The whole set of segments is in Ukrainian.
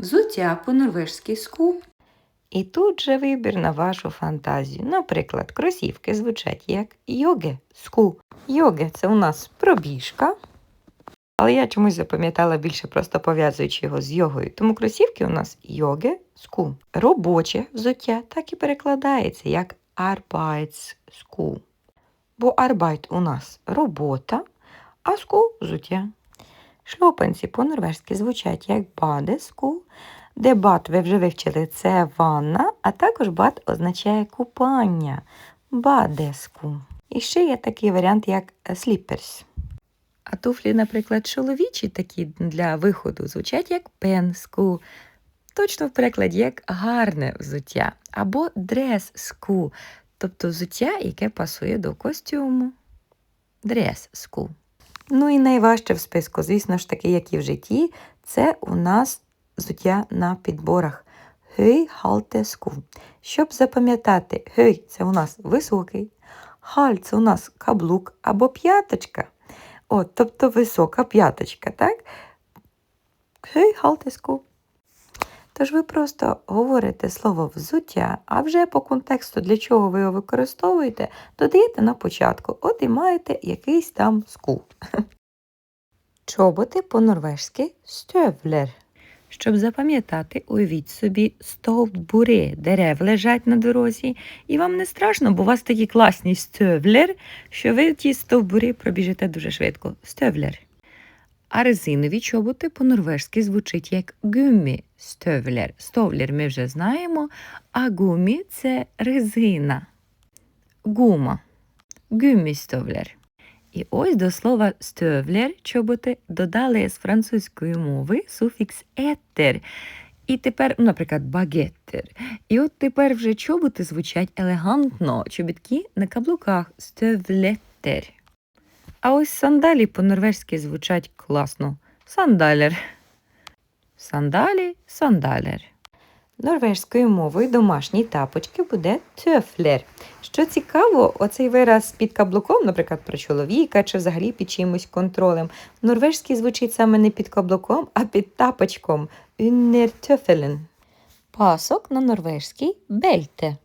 Взуття по-норвежськи ску. І тут же вибір на вашу фантазію. Наприклад, кросівки звучать як йоге ску. Йоге це у нас пробіжка. Але я чомусь запам'ятала більше, просто пов'язуючи його з йогою. Тому кросівки у нас йоге ску. Робоче взуття так і перекладається як arbeitssku. Бо арбайт у нас робота, а ску взуття. Шльопанці по-норвежськи звучать як бадеску, де бат ви вже вивчили це ванна, а також бат означає купання. Бадеску. І ще є такий варіант, як сліперс. А туфлі, наприклад, чоловічі такі для виходу звучать як пенску. Точно в перекладі як гарне взуття або дрес-ску, тобто взуття, яке пасує до костюму. Дрес-ску. Ну і найважче в списку, звісно ж таки, як і в житті, це у нас взуття на підборах. Гей халте. Щоб запам'ятати, гей це у нас високий, халь це у нас каблук або п'яточка. От, тобто висока п'яточка, так? Гей халте ску. Тож ви просто говорите слово взуття, а вже по контексту, для чого ви його використовуєте, додаєте на початку, от і маєте якийсь там ску. Чоботи по-норвежськи стövler. Щоб запам'ятати, уявіть собі стовбури дерев лежать на дорозі, і вам не страшно, бо у вас такі класні стövler, що ви ті стовбури пробіжите дуже швидко. Стövler. А резинові чоботи по-норвежськи звучить як гумі стövler. Стовлер ми вже знаємо, а гумі це резина. Гума. Гумістовлер. І ось до слова стövler чоботи додали з французької мови суфікс етер. І тепер, ну, наприклад, багеттер. І от тепер вже чоботи звучать елегантно, чобітки на каблуках стövletter. А ось сандалі по-норвежськи звучать класно. Сандалер. Сандалі, сандалер. Норвежською мовою домашні тапочки буде тьофлер. Що цікаво, оцей вираз під каблуком, наприклад, про чоловіка чи взагалі під чимось контролем, в норвежській звучить саме не під каблуком, а під тапочком «Undertøffelen». Пасок на норвежській бельте.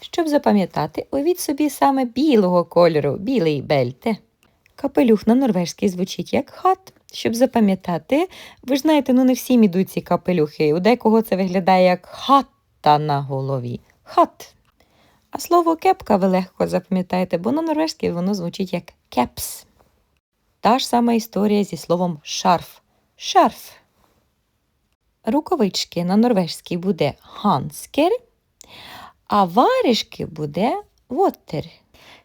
Щоб запам'ятати, уявіть собі саме білого кольору, білий бельте. Капелюх на норвежській звучить як хат. Щоб запам'ятати, ви ж знаєте, ну не всім ідуть ці капелюхи. У декого це виглядає як хатта на голові. Хат. А слово кепка ви легко запам'ятаєте, бо на норвежській воно звучить як кепс. Та ж сама історія зі словом шарф. Шарф. Рукавички на норвежській буде ханскер, а варішки буде вотер.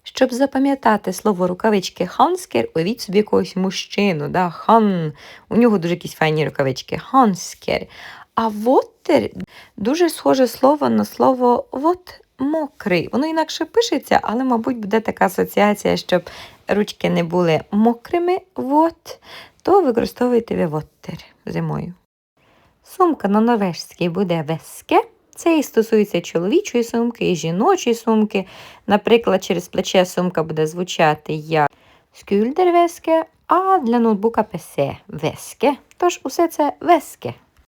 Щоб запам'ятати слово рукавички ханскер, уявіть собі якогось мужчину, да, хан. У нього дуже якісь файні рукавички. Ханскер. А вотер дуже схоже слово на слово вот мокрий. Воно інакше пишеться, але, мабуть, буде така асоціація, щоб ручки не були мокрими, вот, то використовуйте ви вотер зимою. Сумка на норвежській буде веске. Це і стосується чоловічої сумки, і жіночої сумки. Наприклад, через плече сумка буде звучати як скюльдервеске, а для ноутбука PC веске. Тож усе це веске.